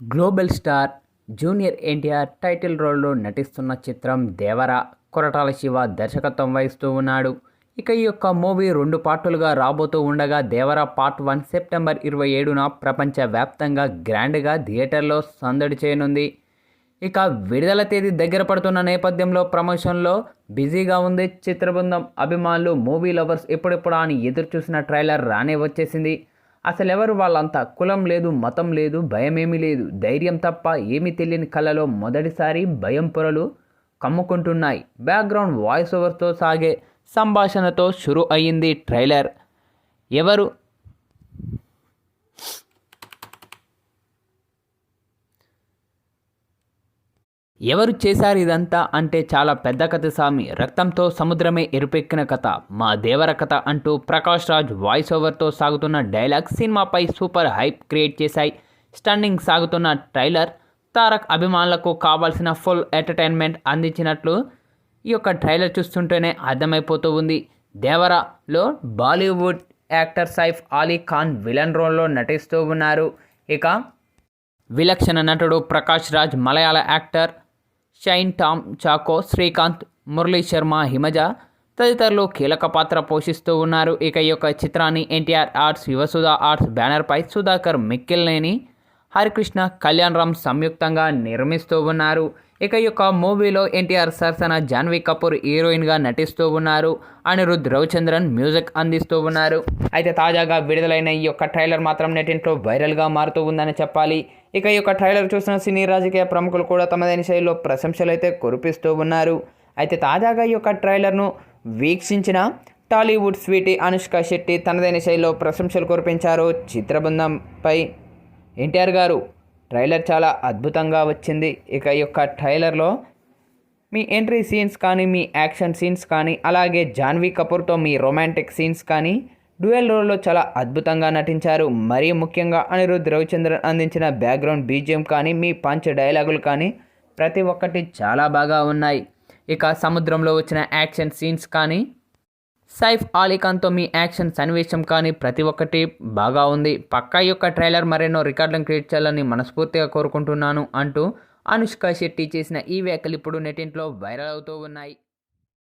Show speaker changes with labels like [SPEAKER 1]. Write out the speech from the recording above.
[SPEAKER 1] Global star junior NTR title రోల్లో నటిస్తున్న చిత్రం దేవర కొరటాల శివ దర్శకత్వం వహిస్తూ ఉన్నాడు. ఇక ఈ యొక్క మూవీ రెండు పార్టులుగా రాబోతూ ఉండగా దేవర పార్ట్ వన్ సెప్టెంబర్ ఇరవై ఏడున ప్రపంచవ్యాప్తంగా గ్రాండ్గా థియేటర్లో సందడి చేయనుంది. ఇక విడుదల తేదీ దగ్గర పడుతున్న నేపథ్యంలో ప్రమోషన్లో బిజీగా ఉంది చిత్రబృందం. అభిమానులు మూవీ లవర్స్ ఇప్పుడిప్పుడు అని ఎదురు చూసిన ట్రైలర్ రానే వచ్చేసింది. అసలు ఎవరు వాళ్ళంతా కులం లేదు మతం లేదు భయమేమీ లేదు. ధైర్యం తప్ప ఏమీ తెలియని కళలో మొదటిసారి భయం పొరలు కమ్ముకుంటున్నాయి. బ్యాక్గ్రౌండ్ వాయిస్ ఓవర్తో సాగే సంభాషణతో షురు అయ్యింది ట్రైలర్. ఎవరు ఎవరు చేశారు ఇదంతా అంటే చాలా పెద్ద కథ స్వామి రక్తంతో సముద్రమే ఎరుపెక్కిన కథ. మా దేవర కథ అంటూ ప్రకాష్ రాజ్ వాయిస్ ఓవర్తో సాగుతున్న డైలాగ్ సినిమాపై సూపర్ హైప్ క్రియేట్ చేశాయి. స్టన్నింగ్ సాగుతున్న ట్రైలర్ తారక్ అభిమానులకు కావాల్సిన ఫుల్ ఎంటర్టైన్మెంట్ అందించినట్లు ఈ యొక్క ట్రైలర్ చూస్తుంటేనే అర్థమైపోతూ ఉంది. దేవరలో బాలీవుడ్ యాక్టర్ సైఫ్ అలీ ఖాన్ విలన్ రోల్లో నటిస్తూ ఉన్నారు. ఇక విలక్షణ నటుడు ప్రకాష్ రాజ్ మలయాళ యాక్టర్ షైన్ టామ్ చాకో శ్రీకాంత్ మురళీ శర్మ హిమజ తదితరులు కీలక పాత్ర పోషిస్తూ ఉన్నారు. ఇక ఈ యొక్క చిత్రాన్ని ఎన్టీఆర్ ఆర్ట్స్ యువసుధా ఆర్ట్స్ బ్యానర్పై సుధాకర్ మిక్కిల్నేని హరికృష్ణ కళ్యాణ్ రామ్ సంయుక్తంగా నిర్మిస్తూ ఉన్నారు. ఇక ఈ యొక్క మూవీలో ఎన్టీఆర్ సరసన జాన్వీ కపూర్ హీరోయిన్గా నటిస్తూ ఉన్నారు. అనిరుద్ రవిచంద్రన్ మ్యూజిక్ అందిస్తూ ఉన్నారు. అయితే తాజాగా విడుదలైన ఈ యొక్క ట్రైలర్ మాత్రం నెటింట్లో వైరల్గా మారుతూ ఉందని చెప్పాలి. ఇక ఈ యొక్క ట్రైలర్ చూసిన సినీ రాజకీయ ప్రముఖులు కూడా తమదైన శైలిలో ప్రశంసలు అయితే కురిపిస్తూ ఉన్నారు. అయితే తాజాగా ఈ యొక్క ట్రైలర్ను వీక్షించిన టాలీవుడ్ స్వీటీ అనుష్క శెట్టి తనదైన శైలిలో ప్రశంసలు కురిపించారు చిత్రబృందంపై. ఎన్టీఆర్ గారు ట్రైలర్ చాలా అద్భుతంగా వచ్చింది. ఇక ఈ యొక్క ట్రైలర్లో మీ ఎంట్రీ సీన్స్ కానీ మీ యాక్షన్ సీన్స్ కానీ అలాగే జాన్వీ కపూర్తో మీ రొమాంటిక్ సీన్స్ కానీ డ్యూయల్ రోల్లో చాలా అద్భుతంగా నటించారు. మరీ ముఖ్యంగా అనిరుద్ రవిచంద్రన్ అందించిన బ్యాక్గ్రౌండ్ బీజిఎం కానీ మీ పంచ్ డైలాగులు కానీ ప్రతి ఒక్కటి చాలా బాగా ఉన్నాయి. ఇక సముద్రంలో వచ్చిన యాక్షన్ సీన్స్ కానీ సైఫ్ అలీఖాన్తో మీ యాక్షన్ సన్నివేశం కానీ ప్రతి ఒక్కటి బాగా ఉంది. పక్కా యొక్క ట్రైలర్ మరెన్నో రికార్డులను క్రియేట్ చేయాలని మనస్ఫూర్తిగా కోరుకుంటున్నాను అంటూ అనుష్క శెట్టి చేసిన ఈ వ్యాఖ్యలు ఇప్పుడు నెటింట్లో వైరల్ అవుతూ ఉన్నాయి.